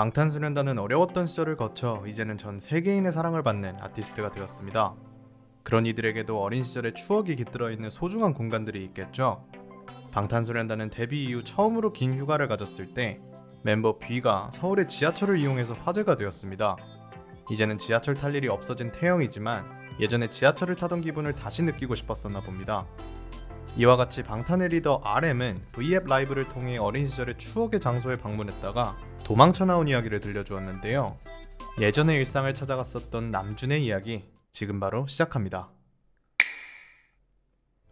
방탄소년단은 어려웠던 시절을 거쳐 이제는 전 세계인의 사랑을 받는 아티스트가 되었습니다. 그런 이들에게도 어린 시절의 추억이 깃들어 있는 소중한 공간들이 있겠죠. 방탄소년단은 데뷔 이후 처음으로 긴 휴가를 가졌을 때 멤버 B가 서울의 지하철을 이용해서 화제가 되었습니다. 이제는 지하철 탈 일이 없어진 태영이지만 예전에 지하철을 타던 기분을 다시 느끼고 싶었었나 봅니다. 이와 같이 방탄의 리더 RM은 V앱 라이브를 통해 어린 시절의 추억의 장소에 방문했다가 도망쳐 나온 이야기를 들려주었는데요. 예전의 일상을 찾아갔었던 남준의 이야기 지금 바로 시작합니다.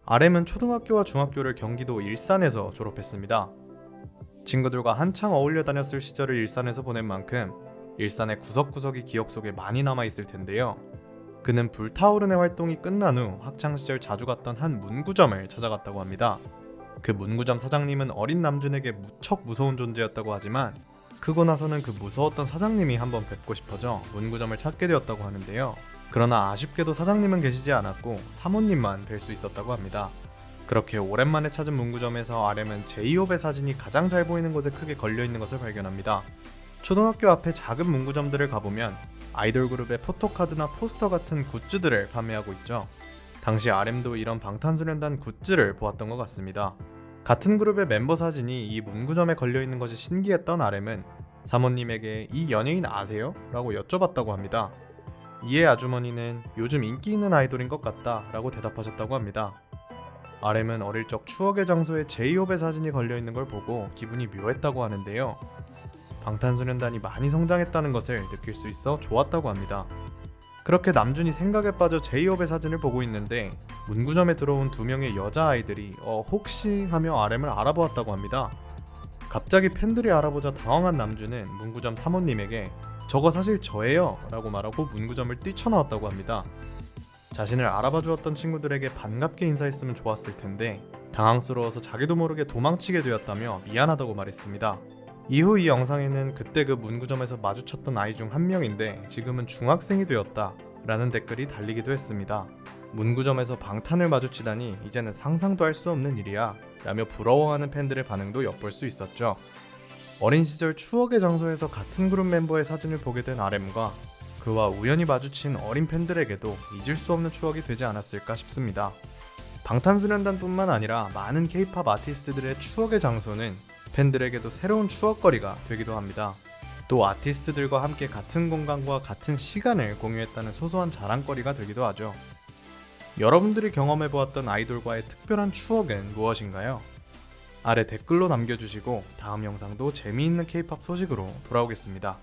RM은 초등학교와 중학교를 경기도 일산에서 졸업했습니다. 친구들과 한창 어울려 다녔을 시절을 일산에서 보낸 만큼 일산의 구석구석이 기억 속에 많이 남아 있을 텐데요. 그는 불타오르네 활동이 끝난 후 학창 시절 자주 갔던 한 문구점을 찾아갔다고 합니다. 그 문구점 사장님은 어린 남준에게 무척 무서운 존재였다고 하지만 크고 나서는 그 무서웠던 사장님이 한번 뵙고 싶어져 문구점을 찾게 되었다고 하는데요. 그러나 아쉽게도 사장님은 계시지 않았고 사모님만 뵐 수 있었다고 합니다. 그렇게 오랜만에 찾은 문구점에서 RM은 제이홉의 사진이 가장 잘 보이는 곳에 크게 걸려 있는 것을 발견합니다. 초등학교 앞에 작은 문구점들을 가보면 아이돌 그룹의 포토카드나 포스터 같은 굿즈들을 판매하고 있죠. 당시 RM도 이런 방탄소년단 굿즈를 보았던 것 같습니다. 같은 그룹의 멤버 사진이 이 문구점에 걸려 있는 것이 신기했던 RM은 사모님에게 이 연예인 아세요? 라고 여쭤봤다고 합니다. 이에 아주머니는 요즘 인기 있는 아이돌인 것 같다 라고 대답하셨다고 합니다. RM은 어릴 적 추억의 장소에 제이홉의 사진이 걸려 있는 걸 보고 기분이 묘했다고 하는데요. 방탄소년단이 많이 성장했다는 것을 느낄 수 있어 좋았다고 합니다. 그렇게 남준이 생각에 빠져 제이홉의 사진을 보고 있는데 문구점에 들어온 두 명의 여자 아이들이 어 혹시 하며 RM을 알아보았다고 합니다. 갑자기 팬들이 알아보자 당황한 남준은 문구점 사모님에게 저거 사실 저예요 라고 말하고 문구점을 뛰쳐나왔다고 합니다. 자신을 알아봐 주었던 친구들에게 반갑게 인사했으면 좋았을 텐데 당황스러워서 자기도 모르게 도망치게 되었다며 미안하다고 말했습니다. 이후 이 영상에는 그때 그 문구점에서 마주쳤던 아이 중 한 명인데 지금은 중학생이 되었다 라는 댓글이 달리기도 했습니다. 문구점에서 방탄을 마주치다니 이제는 상상도 할 수 없는 일이야 라며 부러워하는 팬들의 반응도 엿볼 수 있었죠. 어린 시절 추억의 장소에서 같은 그룹 멤버의 사진을 보게 된 RM과 그와 우연히 마주친 어린 팬들에게도 잊을 수 없는 추억이 되지 않았을까 싶습니다. 방탄소년단뿐만 아니라 많은 K-팝 아티스트들의 추억의 장소는 팬들에게도 새로운 추억거리가 되기도 합니다. 또 아티스트들과 함께 같은 공간과 같은 시간을 공유했다는 소소한 자랑거리가 되기도 하죠. 여러분들이 경험해 보았던 아이돌과의 특별한 추억은 무엇인가요? 아래 댓글로 남겨주시고 다음 영상도 재미있는 K-팝 소식으로 돌아오겠습니다.